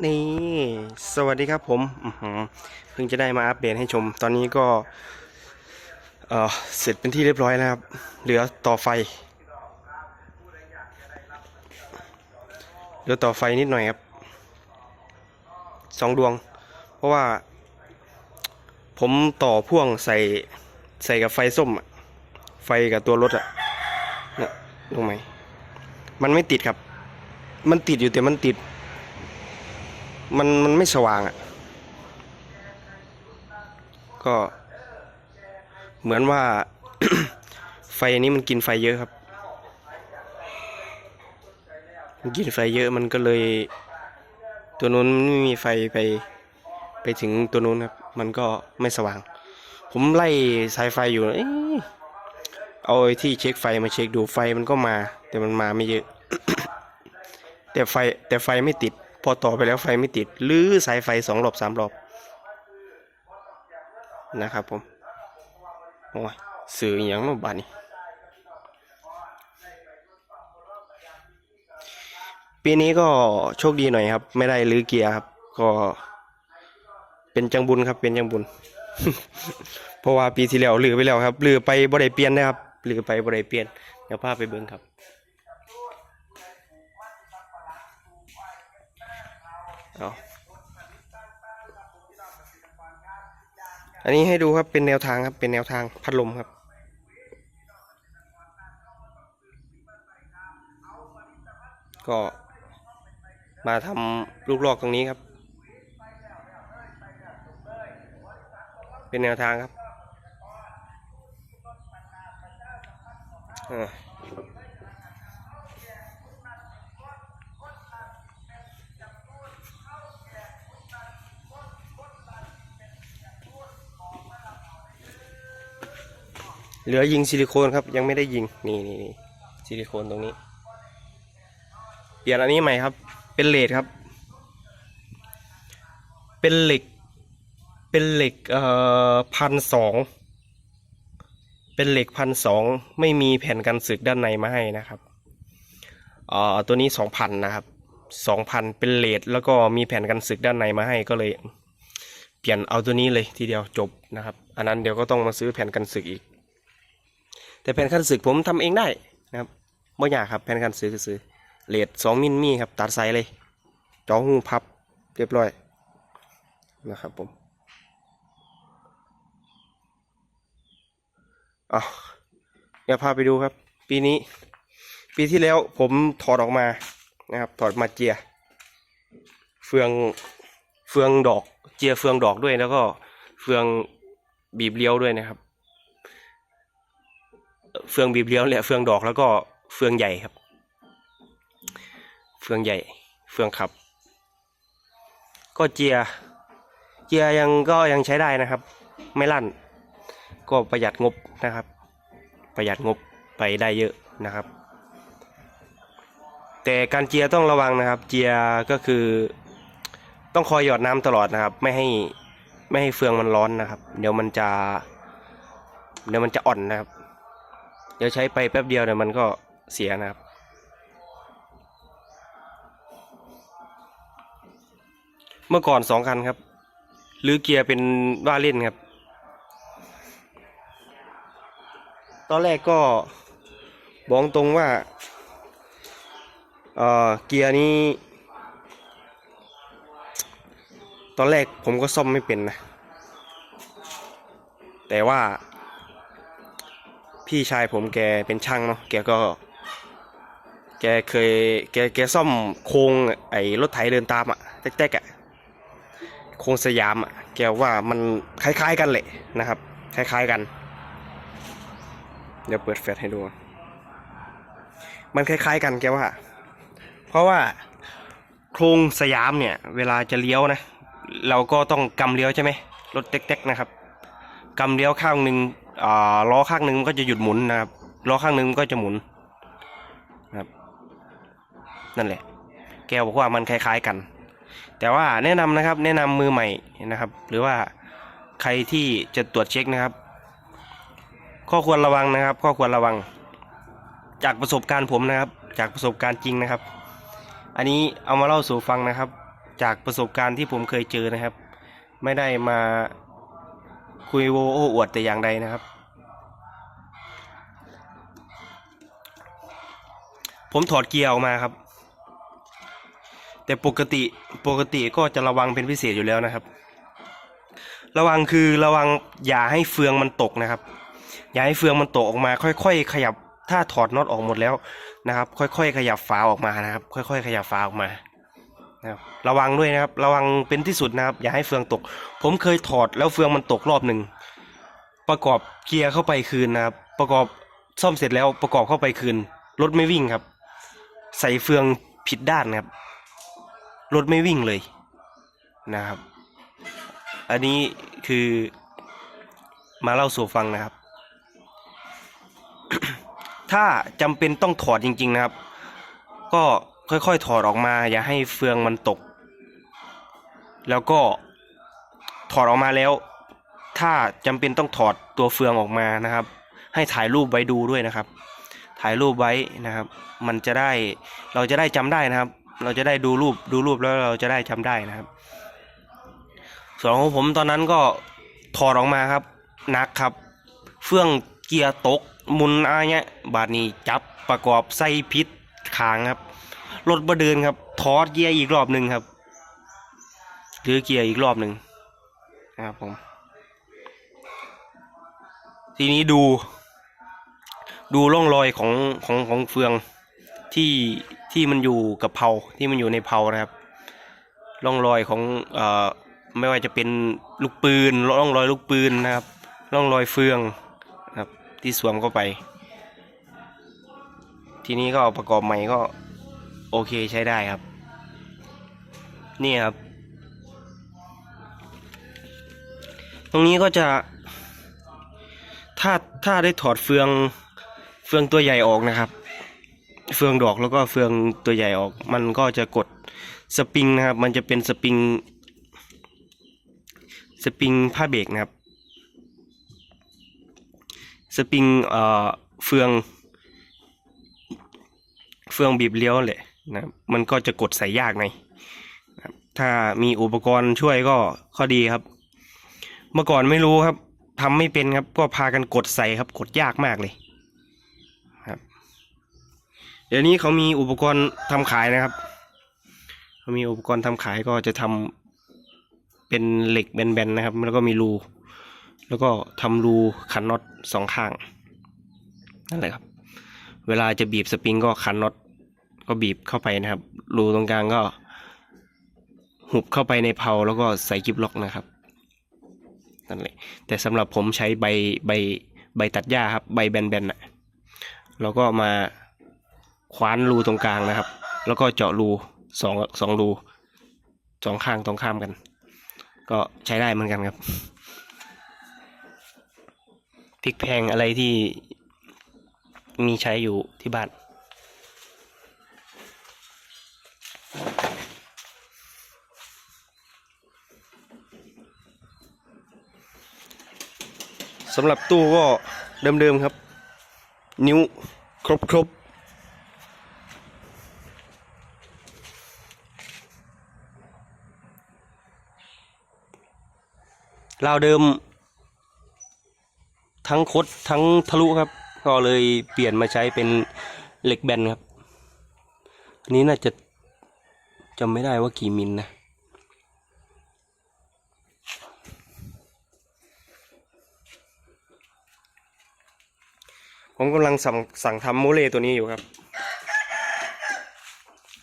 นี่ สวัสดีครับผมเพิ่งจะได้มาอัปเดตให้ชม ตอนนี้ก็เเสร็จเป็นที่เรียบร้อยแล้วครับ เหลือต่อไฟ เหลือต่อไฟนิดหน่อยครับสองดวง เพราะว่า ผมต่อพ่วงใส่ใส่กับไฟส้มอะไฟกับตัวรถอะนี่ยลงไหมมันไม่ติดครับ มันติดอยู่แต่มันติด มันมันไม่สว่างอะ่ะ ก็เหมือนว่า ไฟอันนี้มันกินไฟเยอะครับ มันกินไฟเยอะมันก็เลย ตัวนู้นไม่มีไฟไป ไปถึงตัวนู้นครับ มันก็ไม่สว่าง ผมไล่สายไฟอยู่เอเอาไอ้ที่เช็คไฟมาเช็คดูไฟมันก็มา แต่มันมาไม่เยอะ แต่ไฟแต่ไฟไม่ติด พอต่อไปแล้วไฟไม่ติดหรือสายไฟสองรอบสามรอบนะครับผมโอ้ยสื่ออย่างโนบาดนี่ปีนี้ก็โชคดีหน่อยครับ ไม่ได้ลื้อเกียร์ครับ ก็เป็นจังบุญครับ เป็นจังบุญ เพราะว่าปีที่แล้วลือไปแล้วครับลือไปบ่ได้เปลี่ยนนะครับลือไปบ่ได้เปลี่ยนเดี๋ยวพาไปเบิ่งครับ เอาอันนี้ให้ดูครับเป็นแนวทางครับเป็นแนวทางพัดลมครับ ก็มาทำลูกลอกตรงนี้ครับ เป็นแนวทางครับอ่า เหลือยิงซิลิโคนครับ ยังไม่ได้ยิงนี่นี่นี่ซิลิโคนตรงนี้ เปลี่ยนอันนี้ใหม่ครับ เป็นเลดครับ เป็นเหล็ก เป็นเหล็กเอ่อพันสองเป็นเหล็กพันสองไม่มีแผ่นกันสึกด้านในมาให้นะครับเอ่อตัวนี้สองพันนะครับสองพันเป็นเลดแล้วก็มีแผ่นกันสึกด้านในมาให้ก็เลย เปลี่ยนเอาตัวนี้เลยทีเดียวจบนะครับ อันนั้นเดี๋ยวก็ต้องมาซื้อแผ่นกันสึกอีก แต่แผ่นกันสึกผมทำเองได้นะครับไม่ยากครับแผ่นกันสึกซื้อเลดสองมิลมีครับตัดไซส์เลยจอหูพับเรียบร้อยนะครับผมอะเดี๋ยวพาไปดูครับ ปีนี้ ปีที่แล้วผมถอดออกมานะครับ ถอดมาเจีย เฟืองเฟืองดอก เจียเฟืองดอกด้วยแล้วก็เฟืองบีบเลี้ยวด้วยนะครับ เฟืองบีบเลี้ยวแหละเฟืองดอกแล้วก็เฟืองใหญ่ครับ เฟืองใหญ่ เฟืองขับ ก็เจีย เจียยังก็ยังใช้ได้นะครับ ไม่ลั่น ก็ประหยัดงบนะครับ ประหยัดงบไปได้เยอะนะครับ แต่การเจียต้องระวังนะครับ เจียก็คือต้องคอยหยอดน้ำตลอดนะครับ ไม่ให้ไม่ให้เฟืองมันร้อนนะครับ เดี๋ยวมันจะเดี๋ยวมันจะอ่อนนะครับ ดี๋ยวใช้ไปแป๊บเดียวเดี๋ยมันก็เสียนะครับ เมื่อก่อนสองคันครับหรือเกียร์เป็นว่าเล่นครับ ตอนแรกก็บอกตรงว่าเอ่อเกียร์นี้ ตอนแรกผมก็ซ่อมไม่เป็นนะ แต่ว่า พี่ชายผมแกเป็นช่างเนาะแกก็ แกเคยแกแกซ่อมโครงไอ้รถไถเดินตามอะแต๊กๆอะโครงสยามอะแกว่ามันคล้ายๆกันแหละนะครับ คล้ายๆกัน เดี๋ยวเปิดแฟลชให้ดู มันคล้ายๆกันแกว่า เพราะว่าโครงสยามเนี่ย เวลาจะเลี้ยวนะ เราก็ต้องกำเลี้ยวใช่ไหมรถเต๊กๆนะครับ กำเลี้ยวข้างหนึ่งล้อข้างหนึ่งก็จะหยุดหมุนนะครับล้อข้างหนึ่งก็จะหมุนนะครับ นั่นแหละ แกบอกว่ามันคล้าย ๆกัน แต่ว่าแนะนำนะครับ แนะนำมือใหม่นะครับ หรือว่าใครที่จะตรวจเช็คนะครับข้อควรระวังนะครับ ข้อควรระวัง จากประสบการณ์ผมนะครับ จากประสบการณ์จริงนะครับ อันนี้เอามาเล่าสู่ฟังนะครับ จากประสบการณ์ที่ผมเคยเจอนะครับ ไม่ได้มา คุยโวโอ้อวดแต่อย่างใดนะครับ ผมถอดเกียร์ออกมาครับ แต่ปกติปกติก็จะระวังเป็นพิเศษอยู่แล้วนะครับ ระวังคือระวังอย่าให้เฟืองมันตกนะครับ อย่าให้เฟืองมันตกออกมา ค่อย ๆ ขยับถ้าถอดน็อตออกหมดแล้วนะครับ ค่อย ๆ ขยับฝาออกมานะครับ ค่อย ๆ ขยับฝาออกมา นะครับระวังด้วยนะครับ ระวังเป็นที่สุดนะครับ อย่าให้เฟืองตก ผมเคยถอดแล้วเฟืองมันตกรอบหนึ่งประกอบเกียร์เข้าไปคืนนะครับ ประกอบซ่อมเสร็จแล้วประกอบเข้าไปคืนรถไม่วิ่งครับ ใส่เฟืองผิดด้านครับรถไม่วิ่งเลยนะครับ อันนี้คือมาเล่าสู่ฟังนะครับ ถ้าจำเป็นต้องถอดจริง ๆนะครับ ก็ ค่อยๆถอดออกมา อย่าให้เฟืองมันตก แล้วก็ถอดออกมาแล้ว ถ้าจำเป็นต้องถอดตัวเฟืองออกมานะครับ ให้ถ่ายรูปไว้ดูด้วยนะครับ ถ่ายรูปไว้นะครับ มันจะได้เราจะได้จำได้นะครับ เราจะได้ดูรูปดูรูปแล้วเราจะได้จำได้นะครับ ส่วนของผมตอนนั้นก็ถอดออกมาครับนักครับ เฟื่องเกียร์ตกมุนอะไรเงี้ยบาดนี้จับประกอบใส่พิษขางครับ รถบ่เดินครับ ถอดเกียร์อีกรอบหนึ่งครับหรือเกียร์อีกรอบหนึ่งนะครับผม ทีนี้ดู ดูร่องรอยของของของเฟืองที่ที่มันอยู่กับเพลาที่มันอยู่ในเพลานะครับ ร่องรอยของเอ่อไม่ว่าจะเป็นลูกปืนร่องรอยลูกปืนนะครับ ร่องรอยเฟืองนะครับที่สวมเข้าไป ทีนี้ก็ประกอบใหม่ก็ โอเคใช้ได้ครับ นี่ครับ ตรงนี้ก็จะ ถ้าถ้าได้ถอดเฟืองเฟืองตัวใหญ่ออกนะครับ เฟืองดอกแล้วก็เฟืองตัวใหญ่ออก มันก็จะกดสปริงนะครับ มันจะเป็นสปริงสปริงผ้าเบรกนะครับ สปริงเอ่อเฟือง เฟืองบีบเลี้ยวแหละ นะมันก็จะกดใส่ยากหน่อยถ้ามีอุปกรณ์ช่วยก็ข้อดีครับ เมื่อก่อนไม่รู้ครับทำไม่เป็นครับ ก็พากันกดใส่ครับ กดยากมากเลยครับ เดี๋ยวนี้เขามีอุปกรณ์ทำขายนะครับเขามีอุปกรณ์ทำขายก็จะทำเป็นเหล็กแบนๆนะครับ แล้วก็มีรู แล้วก็ทำรูขันน็อตสองข้างนั่นแหละครับ เวลาจะบีบสปริงก็ขันน็อต ก็บีบเข้าไปนะครับ รูตรงกลางก็ หุบเข้าไปในเพลาแล้วก็ใส่กิบล็อกนะครับนั่นแหละแต่สำหรับผมใช้ใบใบใบตัดหญ้าครับ ใบแบนๆน่ะแล้วก็มาคว้านรูตรงกลางนะครับ แล้วก็เจาะรูสองสองรูสองข้างตรงข้ามกัน ก็ใช้ได้เหมือนกันครับพริกแพงอะไรที่มีใช้อยู่ที่บ้าน สำหรับตู้ก็เดิมๆครับ นิ้วครบครบราวเดิม ทั้งคดทั้งทะลุครับ ก็เลยเปลี่ยนมาใช้เป็นเหล็กแบนครับอันนี้น่าจะ จำไม่ได้ว่ากี่มิลนะ ผมกำลังสั่งสั่งทำโมเลตัวนี้อยู่ครับ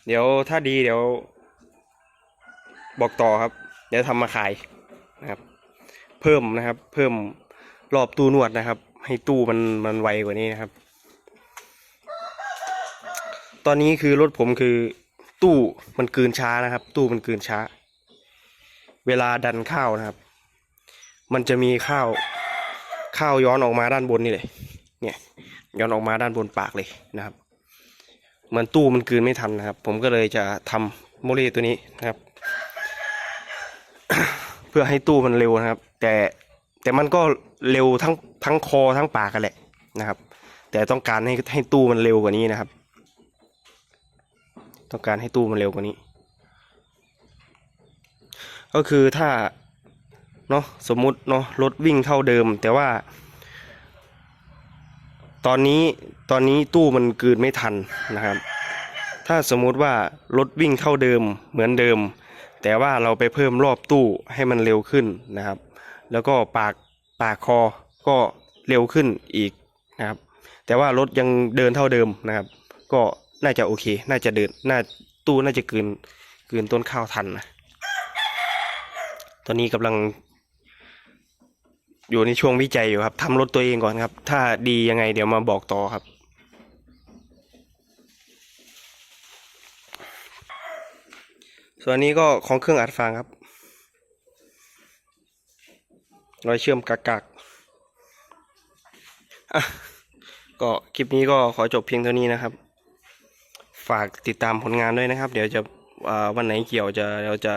เดี๋ยวถ้าดีเดี๋ยว บอกต่อครับ เดี๋ยวทำมาขายนะครับ เพิ่มนะครับ เพิ่มรอบตู้นวดนะครับ ให้ตู้มันมันไวกว่านี้นะครับ ตอนนี้คือรถผมคือ ตู้มันกลืนช้านะครับ ตู้มันกลืนช้า เวลาดันข้าวนะครับ มันจะมีข้าวข้าวย้อนออกมาด้านบนนี่เลย เนี่ย ย้อนออกมาด้านบนปากเลยนะครับ เหมือนตู้มันกลืนไม่ทันนะครับ ผมก็เลยจะทำโมเลตัวนี้นะครับ เพื่อให้ตู้มันเร็วนะครับ แต่แต่มันก็เร็วทั้งทั้งคอทั้งปากกันแหละนะครับ แต่ต้องการให้ให้ตู้มันเร็วกว่านี้นะครับ ต้องการให้ตู้มันเร็วกว่านี้ ก็คือถ้าเนาะสมมุติเนาะรถวิ่งเท่าเดิม แต่ว่า ตอนนี้ตอนนี้ตู้มันกืนไม่ทันนะครับ ถ้าสมมุติว่ารถวิ่งเท่าเดิมเหมือนเดิม แต่ว่าเราไปเพิ่มรอบตู้ให้มันเร็วขึ้นนะครับ แล้วก็ปากปากคอก็เร็วขึ้นอีกนะครับ แต่ว่ารถยังเดินเท่าเดิมนะครับ ก็ น่าจะโอเค น่าจะเดินน่าตู้น่าจะกลืนกลืนต้นข้าวทันนะ ตอนนี้กำลัง อยู่ในช่วงวิจัยอยู่ครับทำรถตัวเองก่อนครับ ถ้าดียังไงเดี๋ยวมาบอกต่อครับ ส่วนนี้ก็ของเครื่องอัดฟางครับรอยเชื่อมกักกักก็คลิปนี้ก็ขอจบเพียงเท่านี้นะครับ ฝากติดตามผลงานด้วยนะครับ เดี๋ยวจะวันไหนเกี่ยวจะเราจะ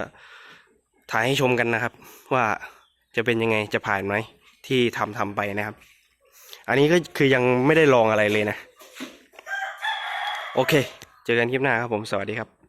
ถ่ายให้ชมกันนะครับ ว่าจะเป็นยังไงจะผ่านไหมที่ทำทำไปนะครับ อันนี้ก็คือยังไม่ได้ลองอะไรเลยนะ โอเค เจอกันคลิปหน้าครับผมสวัสดีครับ